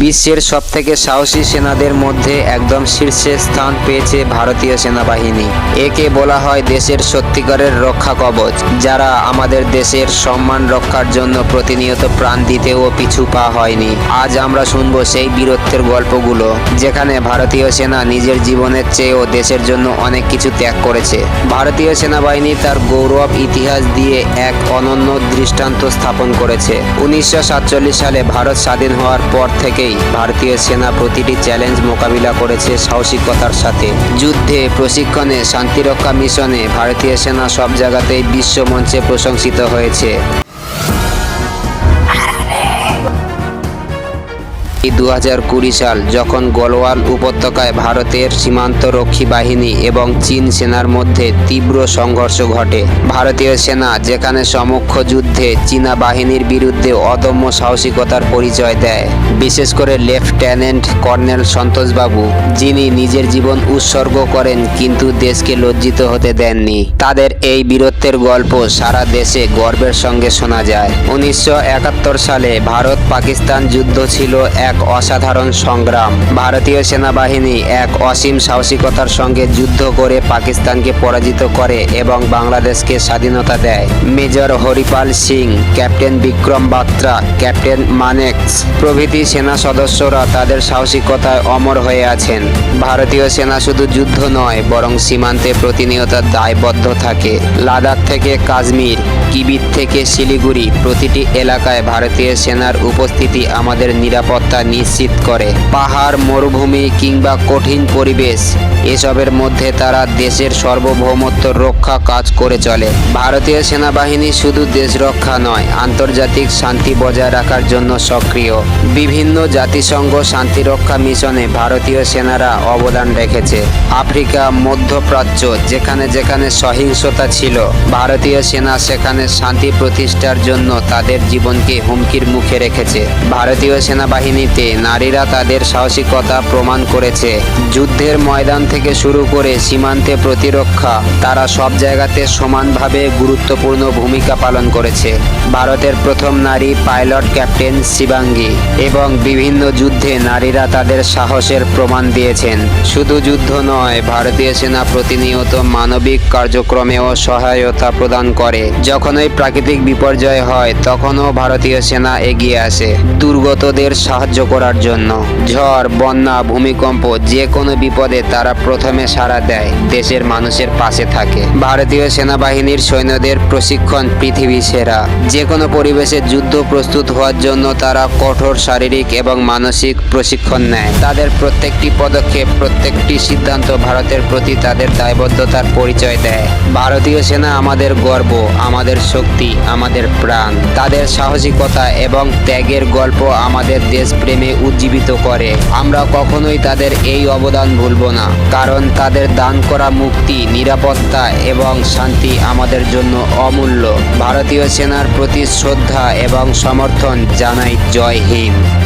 বিশ্বের সবথেকে সাহসী সেনাদের মধ্যে একদম শীর্ষে স্থান পেয়েছে ভারতীয় সেনাবাহিনী। একে বলা হয় দেশের সত্যিকারের রক্ষা কবচ, যারা আমাদের দেশের সম্মান রক্ষার জন্য প্রতিনিয়ত প্রাণ দিতেও পিছু পা হয়নি। আজ আমরা শুনব সেই বীরত্বের গল্পগুলো, যেখানে ভারতীয় সেনা নিজের জীবনের চেয়েও দেশের জন্য অনেক কিছু ত্যাগ করেছে। ভারতীয় সেনাবাহিনী তার গৌরব ইতিহাস দিয়ে এক অনন্য দৃষ্টান্ত স্থাপন করেছে। উনিশশো সাতচল্লিশ সালে ভারত স্বাধীন হওয়ার পর থেকেই ভারতীয় সেনা প্রতিটি চ্যালেঞ্জ মোকাবিলা করেছে সাহসিকতার সাথে। যুদ্ধে, প্রশিক্ষণে, শান্তিরক্ষা মিশনে ভারতীয় সেনা সব জায়গাতেই বিশ্ব মঞ্চে প্রশংসিত হয়েছে। দু হাজার কুড়ি সাল যখন গোলওয়াল উপত্যকায় ভারতের সীমান্তরক্ষী বাহিনী এবং চীন সেনার মধ্যে তীব্র সংঘর্ষ ঘটে। ভারতীয় সেনা, যেখানে সমক্ষ যুদ্ধে চীনা বাহিনীর বিরুদ্ধে অদম্য সাহসিকতার পরিচয় দেয়। বিশেষ করে লেফটেন্যান্ট কর্নেল সন্তোষবাবু, যিনি নিজের জীবন উৎসর্গ করেন কিন্তু দেশকে লজ্জিত হতে দেননি। তাদের এই বীরত্বের গল্প সারা দেশে গর্বের সঙ্গে শোনা যায়। উনিশশো একাত্তর সালে ভারত পাকিস্তান যুদ্ধ ছিল এক অসাধারণ সংগ্রাম। ভারতীয় সেনাবাহিনী এক অসীম সাহসিকতার সঙ্গে যুদ্ধ করে পাকিস্তানকে পরাজিত করে এবং বাংলাদেশকে স্বাধীনতা দেয়। Major Haripal Singh, captain Bikram Batra, captain Manekshaw প্রভৃতি সেনা সদস্যরা তাদের সাহসিকতায় অমর হয়ে আছেন। ভারতীয় সেনা শুধু যুদ্ধ নয়, বরং সীমান্তে প্রতিনিয়ত দায়বদ্ধ থাকে। লাদাখ থেকে কাশ্মীর কিবির থেকে শিলিগুড়ি প্রতিটি এলাকায় ভারতীয় সেনার উপস্থিতি আমাদের নিরাপত্তা নিশ্চিত করে। পাহাড়, মরুভূমি কিংবা কঠিন পরিবেশ, এসবের মধ্যে তারা দেশের সার্বভৌমত্ব রক্ষা কাজ করে চলে। ভারতীয় সেনাবাহিনী শুধু দেশ রক্ষা নয়, আন্তর্জাতিক শান্তি বজায় রাখার জন্য সক্রিয়। বিভিন্ন জাতিসংঘ শান্তিরক্ষা মিশনে ভারতীয় সেনারা অবদান রেখেছে। আফ্রিকা মধ্যপ্রাচ্য যেখানে যেখানে সহিংসতা ছিল, ভারতীয় সেনা সেখানে শান্তি প্রতিষ্ঠার জন্য তাদের জীবনকে হুমকির মুখে রেখেছে। ভারতীয় সেনাবাহিনীতে নারীরা তাদের সাহসিকতা প্রমাণ করেছে। যুদ্ধের ময়দান থেকে শুরু করে সীমান্তে প্রতিরক্ষা, তারা সব জায়গাতে সমানভাবে গুরুত্বপূর্ণ ভূমিকা পালন করেছে। ভারতের প্রথম নারী পাইলট ক্যাপ্টেন শিবাঙ্গী এবং বিভিন্ন যুদ্ধে নারীরা তাদের সাহসের প্রমাণ দিয়েছেন। শুধু যুদ্ধ নয়, ভারতীয় সেনা প্রতিনিয়ত মানবিক কার্যক্রমেও সহায়তা প্রদান করে। যখনই প্রাকৃতিক বিপর্যয় হয়, তখনও ভারতীয় সেনা এগিয়ে আসে দুর্গতদের সাহায্য করার জন্য। ঝড়, বন্যা, ভূমিকম্প যে কোনো বিপদে তারা প্রথমে সাড়া দেয়, দেশের মানুষের পাশে থাকে। ভারতীয় সেনাবাহিনীর সৈন্যদের প্রশিক্ষণ পৃথিবী সেরা। যে কোনো পরিবেশে যুদ্ধ প্রস্তুত হওয়ার জন্য তারা কঠোর শারীরিক এবং মানসিক প্রশিক্ষণ নেয়। তাদের প্রত্যেকটি পদক্ষেপ, প্রত্যেকটি সিদ্ধান্ত ভারতের প্রতি তাদের দায়বদ্ধতার পরিচয় দেয়। ভারতীয় সেনা আমাদের গর্ব, আমাদের শক্তি আমাদের প্রাণ। তাদের সাহসিকতা এবং ত্যাগের গল্প আমাদের দেশপ্রেমে উজ্জীবিত করে। আমরা কখনোই তাদের এই অবদান ভুলব না, কারণ তাদের দান করা মুক্তি, নিরাপত্তা এবং শান্তি আমাদের জন্য অমূল্য। ভারতীয় সেনার প্রতি শ্রদ্ধা এবং সমর্থন জানাই জয় হিন্দ।